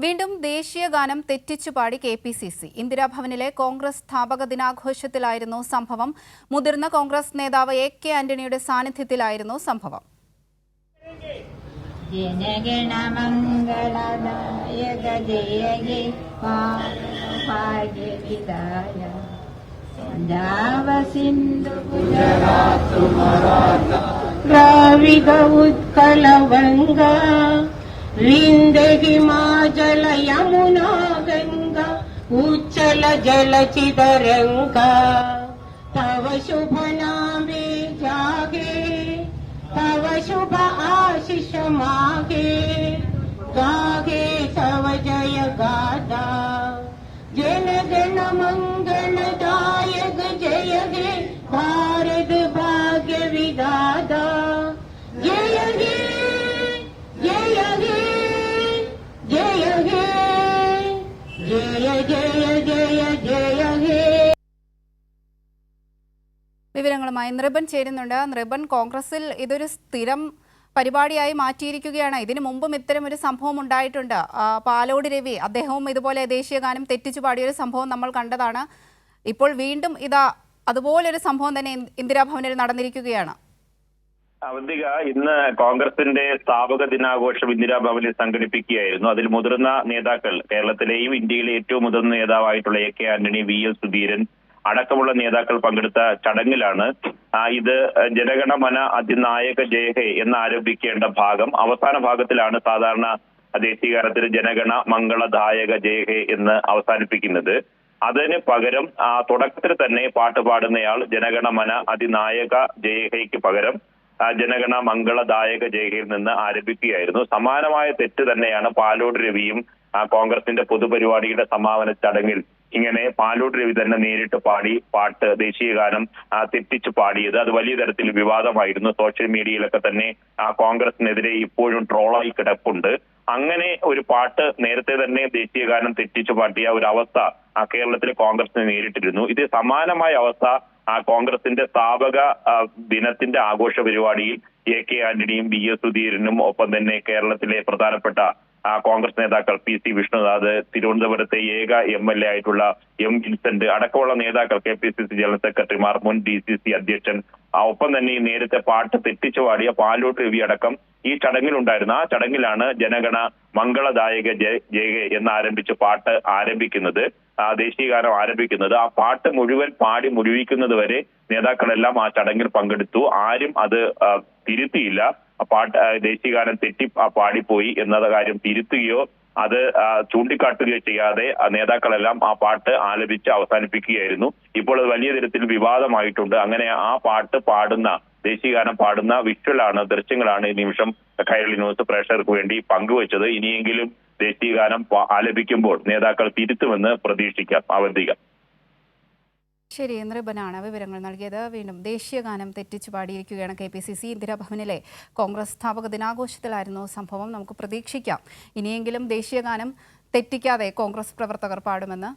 വീണ്ടും ദേശീയ ഗാനം തെറ്റിച്ചു പാടി കെ പി സി സി ഇന്ദിരാഭവനിലെ കോൺഗ്രസ് സ്ഥാപക ദിനാഘോഷത്തിലായിരുന്നു സംഭവം മുതിർന്ന കോൺഗ്രസ് നേതാവ് എ കെ ആന്റണിയുടെ സാന്നിധ്യത്തിലായിരുന്നു സംഭവം ദ്രാവിക जल यमुना गंगा उच्चल जल चिदरंगा तव शुभ नामे जागे, तव शुभ आशीष मागे। गागे तव जय गादा जन गण मंगल दायक जय गे, भारत भाग्य विदा। വിവരങ്ങളുമായി നൃപൻ ചേരുന്നുണ്ട്. നൃപൻ കോൺഗ്രസിൽ ഇതൊരു സ്ഥിരം പരിപാടിയായി മാറ്റിയിരിക്കുകയാണ്. ഇതിനു മുമ്പും ഇത്തരം ഒരു സംഭവം ഉണ്ടായിട്ടുണ്ട്. പാലോട് രവി അദ്ദേഹവും ഇതുപോലെ ദേശീയ ഗാനം തെറ്റിച്ചു പാടിയൊരു സംഭവം നമ്മൾ കണ്ടതാണ്. ഇപ്പോൾ വീണ്ടും ഇതാ അതുപോലൊരു സംഭവം തന്നെ ഇന്ദിരാഭവനിൽ നടന്നിരിക്കുകയാണ്. അവന്തിക ഇന്ന് കോൺഗ്രസിന്റെ സ്ഥാപക ദിനാഘോഷം ഇന്ദിരാഭവനിൽ സംഘടിപ്പിക്കുകയായിരുന്നു. അതിൽ മുതിർന്ന നേതാക്കൾ കേരളത്തിലെയും ഇന്ത്യയിലെ ഏറ്റവും മുതിർന്ന നേതാവായിട്ടുള്ള A K Antony V S Sudheeran അടക്കമുള്ള നേതാക്കൾ പങ്കെടുത്ത ചടങ്ങിലാണ് ഇത് ജനഗണമന അതിനായക ജയഹേ എന്ന് ആരംഭിക്കേണ്ട ഭാഗം. അവസാന ഭാഗത്തിലാണ് സാധാരണ ദേശീയകാലത്തിൽ ജനഗണ മംഗളദായക ജയഹേ എന്ന് അവസാനിപ്പിക്കുന്നത്. അതിന് പകരം ആ തുടക്കത്തിൽ തന്നെ പാട്ട് പാടുന്നയാൾ ജനഗണമന അതിനായക ജയഹയ്ക്ക് പകരം ജനഗണ മംഗളദായക ജയഹയിൽ നിന്ന് ആരംഭിക്കുകയായിരുന്നു സമാനമായ തെറ്റ് തന്നെയാണ് പാലോട് രവിയും കോൺഗ്രസിന്റെ പൊതുപരിപാടിയുടെ സമാപന ചടങ്ങിൽ ഇങ്ങനെ പാലോട് രവി തന്നെ നേരിട്ട് പാടി പാട്ട് ദേശീയ ഗാനം തെറ്റിച്ച് പാടിയത് അത് വലിയ തരത്തിൽ വിവാദമായിരുന്നു. സോഷ്യൽ മീഡിയയിലൊക്കെ തന്നെ ആ കോൺഗ്രസിനെതിരെ ഇപ്പോഴും ട്രോളായി കിടപ്പുണ്ട്. അങ്ങനെ ഒരു പാട്ട് നേരത്തെ തന്നെ ദേശീയ ഗാനം തെറ്റിച്ചു പാട്ടിയ ഒരു അവസ്ഥ ആ കേരളത്തിലെ കോൺഗ്രസിനെ നേരിട്ടിരുന്നു. ഇത് സമാനമായ അവസ്ഥ ആ കോൺഗ്രസിന്റെ സ്ഥാപക ദിനത്തിന്റെ ആഘോഷ പരിപാടിയിൽ എ കെ ആന്റണിയും ബി എസ് സുധീരനും ഒപ്പം തന്നെ കേരളത്തിലെ പ്രധാനപ്പെട്ട കോൺഗ്രസ് നേതാക്കൾ പി സി വിഷ്ണുനാഥ് തിരുവനന്തപുരത്തെ ഏക എം എൽ എ ആയിട്ടുള്ള എം വിൻസെന്റ് അടക്കമുള്ള നേതാക്കൾ K P C C general സെക്രട്ടറിമാർ മുൻ ഡി സി സി അധ്യക്ഷൻ ഒപ്പം തന്നെ ഈ നേരത്തെ പാട്ട് തെറ്റിച്ചു പാടിയ പാലോട്ട് രവി അടക്കം ഈ ചടങ്ങിലുണ്ടായിരുന്നു. ആ ചടങ്ങിലാണ് ജനഗണ മംഗളദായക ജയ ജയ എന്ന് ആരംഭിച്ച് പാട്ട് ആരംഭിക്കുന്നത്. ആ ദേശീയ ഗാനം ആരംഭിക്കുന്നത്. ആ പാട്ട് മുഴുവൻ പാടി മുഴുവിക്കുന്നത് വരെ നേതാക്കളെല്ലാം ആ ചടങ്ങിൽ പങ്കെടുത്തു. ആരും അത് തിരുത്തിയില്ല. പാട്ട് ആ, ദേശീയ ഗാനം തെറ്റി പാടിപ്പോയി എന്നത് കാര്യം തിരുത്തുകയോ അത് ചൂണ്ടിക്കാട്ടുകയോ ചെയ്യാതെ നേതാക്കളെല്ലാം ആ പാട്ട് ആലപിച്ച് അവസാനിപ്പിക്കുകയായിരുന്നു. ഇപ്പോൾ അത് വലിയ തരത്തിൽ വിവാദമായിട്ടുണ്ട്. അങ്ങനെ ആ പാട്ട് പാടുന്ന ദേശീയ ഗാനം പാടുന്ന വിഷ്വലാണ് ദൃശ്യങ്ങളാണ് ഈ നിമിഷം കൈരളി ന്യൂസ് പ്രേക്ഷകർക്ക് വേണ്ടി പങ്കുവച്ചത്. ഇനിയെങ്കിലും ദേശീയ ഗാനം ആലപിക്കുമ്പോൾ നേതാക്കൾ തിരുത്തുമെന്ന് പ്രതീക്ഷിക്കാം. അവന്തിക. ശരി വിവരങ്ങൾ നൽകിയത്. വീണ്ടും ദേശീയ ഗാനം തെറ്റിച്ചു പാടിയിരിക്കുകയാണ് കെ പി സി സി. ഇന്ദിരാഭവനിലെ കോൺഗ്രസ് സ്ഥാപക ദിനാഘോഷത്തിലായിരുന്നു സംഭവം. നമുക്ക് പ്രതീക്ഷിക്കാം. ഇനിയെങ്കിലും ദേശീയ ഗാനം തെറ്റിക്കാതെ കോൺഗ്രസ് പ്രവർത്തകർ പാടുമെന്ന്